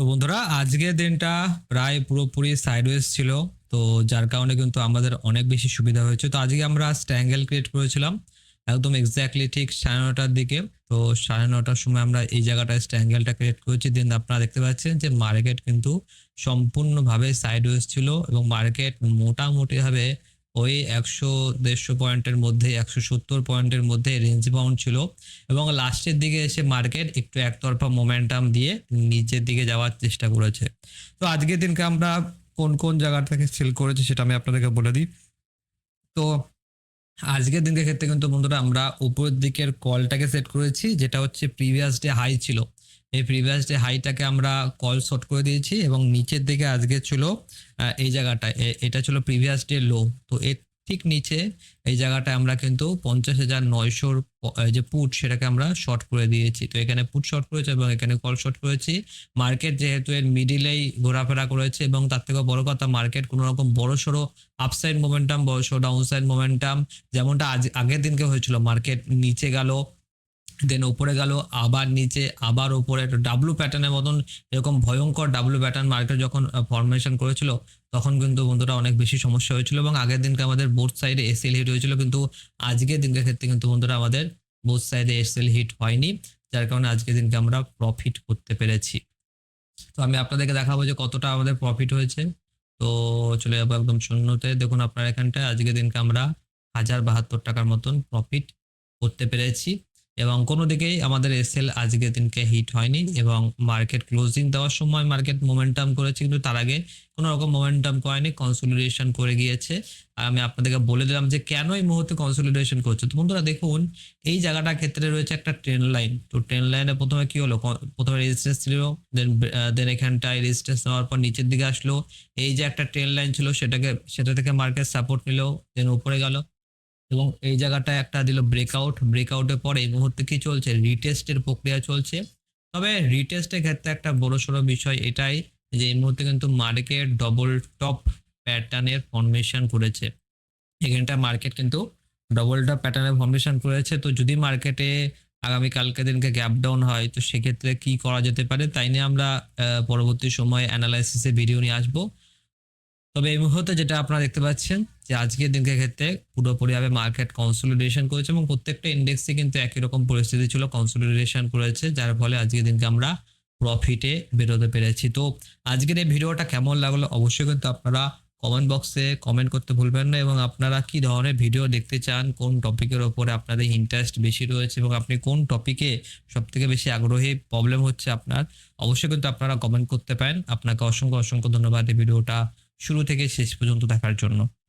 তো বন্ধুরা, আজকের দিনটা প্রায় পুরোপুরি সাইডওয়েজ ছিল, তো যার কারণে কিন্তু আমাদের অনেক বেশি সুবিধা হয়েছে। তো আজকে আমরা স্ট্যাঙ্গেল ক্রিয়েট করেছিলাম, একদম এক্স্যাক্টলি ঠিক সাড়ে নটার দিকে। তো সাড়ে নটার সময় আমরা এই জায়গাটায় স্ট্যাঙ্গেলটা ক্রিয়েট করেছি। দেন আপনারা দেখতে পাচ্ছেন যে মার্কেট কিন্তু সম্পূর্ণভাবে সাইডওয়েজ ছিল এবং মার্কেট মোটামুটিভাবে ওই একশো দেড়শো পয়েন্টের মধ্যে, একশো সত্তর পয়েন্টের মধ্যে রেঞ্জ বাউন্ড ছিল। এবং লাস্টের দিকে এসে মার্কেট একটু একতরফা মোমেন্টাম দিয়ে নিচের দিকে যাওয়ার চেষ্টা করেছে। তো আজকের দিনকে আমরা কোন কোন জায়গা থেকে সেল করেছি সেটা আমি আপনাদেরকে বলে দিই। তো আজকের দিনকে ক্ষেত্রে কিন্তু বন্ধুরা আমরা উপরের দিকের কলটাকে সেট করেছি, যেটা হচ্ছে প্রিভিয়াস ডে হাই ছিল। এই প্রিভিয়াস ডে হাইটাকে আমরা কল শর্ট করে দিয়েছি এবং নিচের দিকে আজকে ছিল এই জায়গাটা এটা ছিল প্রিভিয়াস ডে লো তো এর ঠিক নিচে এই জায়গাটায় আমরা কিন্তু পঞ্চাশ হাজার নয়শোর যে পুট সেটাকে আমরা শর্ট করে দিয়েছি। তো এখানে পুট শর্ট করেছে এবং এখানে কল শর্ট করেছি। মার্কেট যেহেতু এর মিডিলেই ঘোরাফেরা করেছে এবং তার থেকে বড় কথা মার্কেট কোনো রকম বড় সড়ো আপসাইড মোমেন্টাম বড় সড়ো ডাউনসাইড মোমেন্টাম যেমনটা আজ, আগের দিনকে হয়েছিল। মার্কেট নিচে গেল দেন ওপরে গেল, আবার নিচে, আবার উপরে ডাব্লু প্যাটার্নের মতন এরকম ভয়ঙ্কর ডাব্লু প্যাটার্ন মার্কেট যখন ফরমেশন করেছিল, তখন কিন্তু বন্ধুরা অনেক বেশি সমস্যা হয়েছিল এবং আগের দিনকে আমাদের বোর্ড সাইডে এসএল হিট হয়েছিল, কিন্তু আজকের দিনকে ক্ষেত্রে কিন্তু বন্ধুরা আমাদের বোর্ড সাইডে এসএল হিট হয়নি, যার কারণে আজকের দিনকে আমরা প্রফিট করতে পেরেছি। তো আমি আপনাদেরকে দেখাবো যে কতটা আমাদের প্রফিট হয়েছে। তো চলে যাব একদম শূন্যতে। দেখুন আপনার এখানটায় আজকের দিনকে আমরা হাজার বাহাত্তর টাকার মতন প্রফিট করতে পেরেছি। এবং কোনো দিকেই আমাদের এসএল আজকের দিনকে হিট হয়নি এবং মার্কেট ক্লোজিং দেওয়ার সময় মার্কেট মোমেন্টাম করেছে, কিন্তু তার আগে কোনো রকম মোমেন্টাম করেনি কনসোলিডেশন করে গিয়েছে। আর আমি আপনাদেরকে বলে দিলাম যে কেন এই মুহূর্তে কনসোলিডেশন করছে? তো বন্ধুরা দেখুন, এই জায়গাটার ক্ষেত্রে রয়েছে একটা ট্রেন লাইন তো ট্রেন লাইনে প্রথমে কি হলো? প্রথমে রেজিস্ট্যান্স ছিল দেন দেন এখানটায় রেজিস্ট্যান্স নেওয়ার পর নিচের দিকে আসলো। এই যে একটা ট্রেন লাইন ছিল, সেটাকে, সেটা থেকে মার্কেট সাপোর্ট নিল দেন উপরে গেল। এবং এই জায়গাটা একটা দিল ব্রেকআউট ব্রেকআউটের পরে এই মুহূর্তে কি চলছে? রিটেস্টের প্রক্রিয়া চলছে। তবে রিটেস্টের ক্ষেত্রে একটা বড় সড়ো বিষয় এটাই যে এই মুহূর্তে কিন্তু মার্কেট ডবল টপ প্যাটার্নের ফর্মেশন করেছে। এখানটা মার্কেট কিন্তু ডবল টপ প্যাটার্নের ফর্মেশন করেছে। তো যদি মার্কেটে আগামী কালকে দিনকে গ্যাপ ডাউন হয়, তো সেক্ষেত্রে কি করা যেতে পারে? তাই নিয়ে আমরা পরবর্তী সময় অ্যানালাইসিসে ভিডিও নিয়ে আসব। তবে এই মুহূর্তে যেটা আপনারা দেখতে পাচ্ছেন যে আজকের দিনকে ক্ষেত্রে পুরোপুরিভাবে মার্কেট কনসোলিডেশন করেছে এবং প্রত্যেকটা ইন্ডেক্সে কিন্তু একই রকম পরিস্থিতি ছিল কনসোলিডেশন করেছে, যার ফলে আজকের দিনকে আমরা প্রফিটে বেরোতে পেরেছি। তো আজকের এই ভিডিওটা কেমন লাগল অবশ্যই কিন্তু আপনারা কমেন্ট বক্সে কমেন্ট করতে ভুলবেন না এবং আপনারা কি ধরনের ভিডিও দেখতে চান, কোন টপিকের ওপরে আপনাদের ইন্টারেস্ট বেশি রয়েছে এবং আপনি কোন টপিকে সব থেকে বেশি আগ্রহী প্রবলেম হচ্ছে আপনার, অবশ্যই কিন্তু আপনারা কমেন্ট করতে পারেন। আপনাকে অসংখ্য অসংখ্য ধন্যবাদ এই ভিডিওটা শুরু থেকে শেষ পর্যন্ত দেখার জন্য।